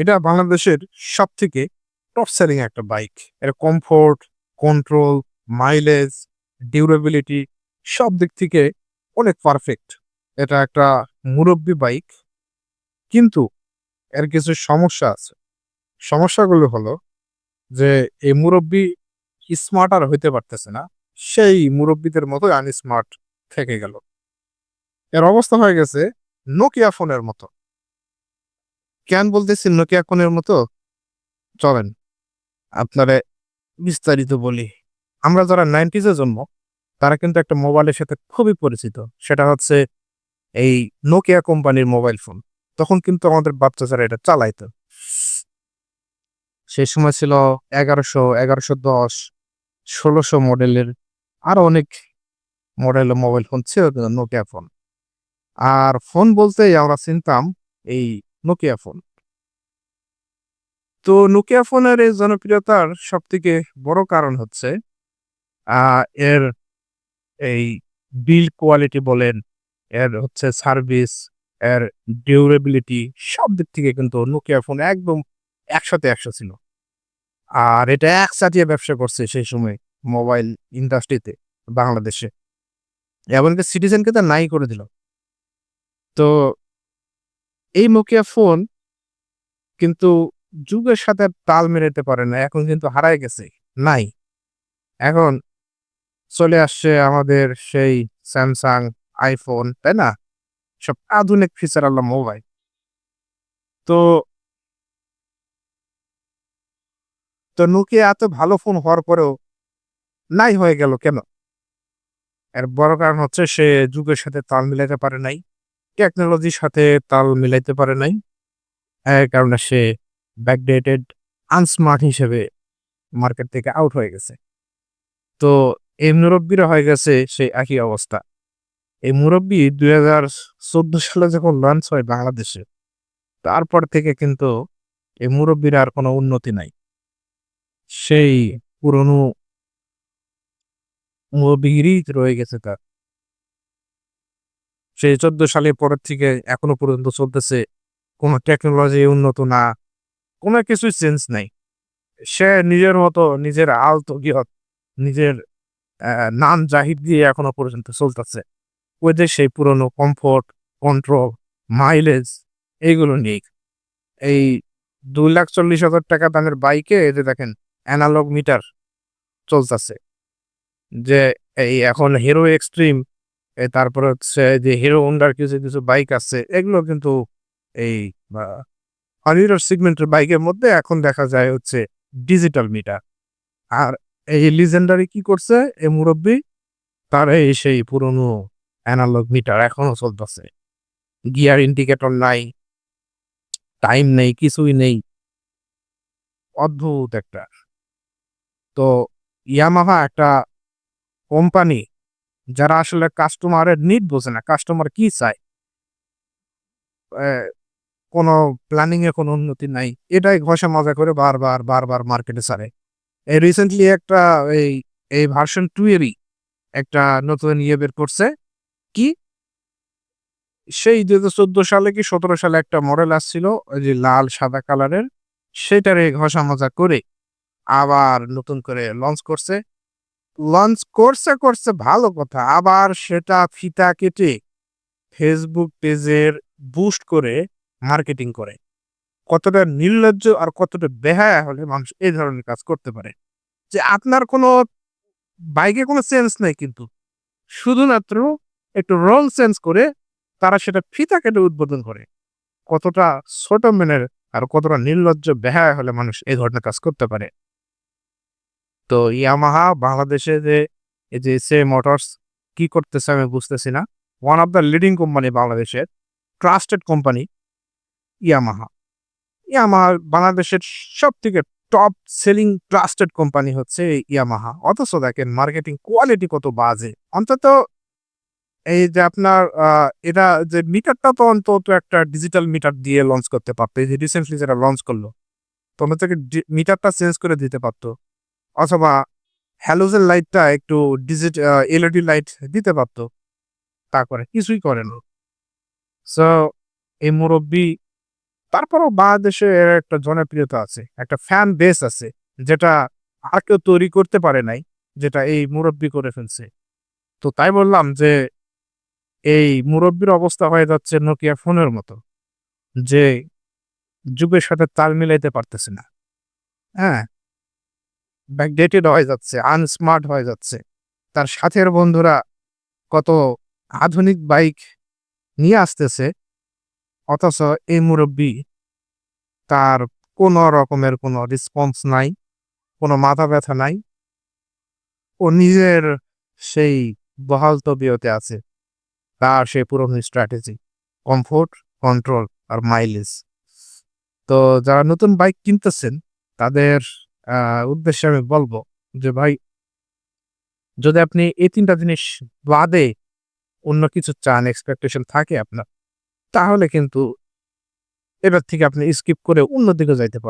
এটা বাংলাদেশের সব থেকে টপ সেলিং একটা বাইক এর কমফোর্ট কন্ট্রোল মাইলেজ ডিউরেবিলিটি সব দিক থেকে অনেক পারফেক্ট এটা একটা মুরব্বী বাইক কিন্তু এর কিছু সমস্যা আছে। সমস্যাগুলো হলো যে এই মুরব্বী স্মার্ট আর হইতে পারতেছে না, সেই মুরব্বীদের মতোই আনস্মার্ট থেকে গেল। এর অবস্থা হয়ে গেছে নোকিয়া ফোনের মতো। কেন বলতেছি নোকিয়া ফোনের মতো। চলেন, আপনারে বিস্তারিত বলি। আমরা যারা নাইনটিজে জন্ম, তারা কিন্তু একটা মোবাইলের সাথে খুবই পরিচিত। সেটা হচ্ছে এই নোকিয়া কোম্পানির মোবাইল ফোন তখন কিন্তু আমাদের বাচ্চা যারা এটা চালাইতো। সেই সময় ছিল এগারোশো এগারোশো দশ, ষোলোশো মডেলের আরও অনেক মডেলের মোবাইল ফোন ছিল নোকিয়া ফোন আর ফোন বলতেই আমরা চিনতাম এই নোকিয়া ফোন তো নোকিয়া ফোনের এই জনপ্রিয়তার সব থেকে বড় কারণ হচ্ছে এর এই বিল কোয়ালিটি বলেন, এর হচ্ছে সার্ভিস এর ডিউরেবিলিটি সব দিক থেকে কিন্তু নোকিয়া ফোন একদম একসাথে একশো ছিল। আর এটা একসাথে ব্যবসা করছে সেই সময় মোবাইল ইন্ডাস্ট্রিতে বাংলাদেশে। এমনকি সিটিজেনকে তো নাই করে দিল। তো এই নোকিয়া ফোন কিন্তু যুগের সাথে তাল মেলাতে পারে না, এখন কিন্তু হারায় গেছে, নাই। এখন চলে আসছে আমাদের সেই স্যামসাং আইফোন তাই না? সব আধুনিক ফিচার আল্লাহ মোবাইল তো তো নোকিয়া এত ভালো ফোন হওয়ার পরেও নাই হয়ে গেল কেন? এর বড় কারণ হচ্ছে সে যুগের সাথে তাল মিলাইতে পারে নাই। টেকনোলজির সাথে তাল মিলাইতে পারে নাই। কারণে সে ব্যাকডেটেড আনস্মার্ট হিসেবে মার্কেট থেকে আউট হয়ে গেছে। তো এই মুরব্বীরা হয়ে গেছে সেই একই অবস্থা। এই মুরব্বী দুই হাজার চোদ্দ সালে যখন লঞ্চ হয় বাংলাদেশে, তারপর থেকে কিন্তু এই মুরব্বীর আর কোনো উন্নতি নাই। সেই পুরনো মুরব্বীরই রয়ে গেছে তার। সেই চোদ্দ সালের পরের থেকে এখনও পর্যন্ত চলতেছে, কোনো টেকনোলজি উন্নত না, কোনো কিছুই চেঞ্জ নাই। সে নিজের মতো নিজের আলতো গিয়ত, নিজের নাম জাহির দিয়ে এখনও পর্যন্ত চলতেছে। ওদের সেই পুরনো কমফোর্ট কন্ট্রোল মাইলেজ এইগুলো নেই এই দুই লাখ চল্লিশ হাজার টাকা দামের বাইকে যে দেখেন অ্যানালগ মিটার চলতেছে। যে এই এখন হিরো এক্সট্রিম তারপরে হচ্ছে যে হিরো হোন্ডার কিছু কিছু বাইক আছে, এগুলো কিন্তু এই হিরোর সিগমেন্টের বাইকের মধ্যে এখন দেখা যায় হচ্ছে ডিজিটাল মিটার আর এই লিজেন্ডারি কি করছে? এই মুরব্বী, তার এই সেই পুরনো অ্যানালগ মিটার এখনও চলতেছে। গিয়ার ইন্ডিকেটর নাই টাইম নেই, কিছুই নেই। অদ্ভুত একটা। তো ইয়ামাহা একটা কোম্পানি যারা আসলে কাস্টমারের নিড বোঝে না কাস্টমার কি চায়? কোনো প্ল্যানিং এ কোনো উন্নতি নাই, এটাই ঘষা মজা করে বারবার বারবার মার্কেটে ছাড়ে। এই রিসেন্টলি একটা এই এই ভার্সন টু এরই একটা নতুন ইয়ে বের করছে, কি? সেই দুই হাজার সালে কি সতেরো সালে একটা মডেল আসছিল, ওই যে লাল সাদা কালারের সেটারে ঘষা মজা করে আবার নতুন করে লঞ্চ করছে। লঞ্চ করছে করছে, ভালো কথা। আবার সেটা ফিতা কেটে ফেসবুক পেজের বুস্ট করে মার্কেটিং করে। কতটা নির্লজ্জ আর কতটা বেহায়া হলে মানুষ এই ধরনের কাজ করতে পারে। যে আপনার কোনো, বাইকে কোনো সেন্স নেই কিন্তু। শুধুমাত্র একটু রং সেন্স করে তারা সেটা ফিতা কেটে উদ্বোধন করে। কতটা ছোট মেনের আর কতটা নির্লজ্জ, বেহায়া হলে মানুষ এই ধরনের কাজ করতে পারে। তো ইয়ামাহা বাংলাদেশে যে যে সে মোটরস কি করতেছে আমি বুঝতেছি না। One of the leading company বাংলাদেশের ট্রাস্টেড কোম্পানি ইয়ামাহা ইয়ামাহা বাংলাদেশের সব থেকে টপ সেলিং ট্রাস্টেড কোম্পানি হচ্ছে ইয়ামাহা অথচ দেখেন মার্কেটিং কোয়ালিটি কত বাজে। অন্তত এই যে আপনার এটা যে মিটারটা তো অন্তত একটা ডিজিটাল মিটার দিয়ে লঞ্চ করতে পারতো। যে রিসেন্টলি যেটা লঞ্চ করল তোমরা থেকে মিটারটা চেঞ্জ করে দিতে পারতো। অথবা হ্যালোজেন লাইটটা একটু ডিজিট এলইডি লাইট দিতে পারতো। তা করে, কিছুই করে না। সো এই মুরব্বী, তারপরও বাংলাদেশে এর একটা জনপ্রিয়তা আছে, একটা ফ্যান বেস আছে, যেটা আর কেউ তৈরি করতে পারে নাই, যেটা এই মুরব্বি করে ফেলছে। তো তাই বললাম যে, এই মুরব্বির অবস্থা হয়ে যাচ্ছে নোকিয়া ফোনের মতো, যে যুগের সাথে তাল মিলাইতে পারতেছে না। হ্যাঁ ব্যাকডেটেড হয়ে যাচ্ছে আনস্মার্ট হয়ে যাচ্ছে। তার সাথের বন্ধুরা কত আধুনিক বাইক নিয়ে আসতেছে, অথচ এই মুরব্বী তার কোনো রকমের কোনো রেসপন্স নাই, কোনো মাথা ব্যথা নাই। ও নিজের সেই বহাল তবিয়তে আছে, তার সেই পুরনো স্ট্র্যাটেজি কমফোর্ট কন্ট্রোল আর মাইলেজ তো যারা নতুন বাইক কিনতেছেন, তাদের উদ্দেশ্যে আমি বলব যে ভাই, যদি আপনি এই তিনটা জিনিস বাদে অন্য কিছু চান এক্সপেকটেশন থাকে আপনার, তাহলে কিন্তু এবার থেকে আপনি স্কিপ করে অন্যদিকে যাইতে পারেন।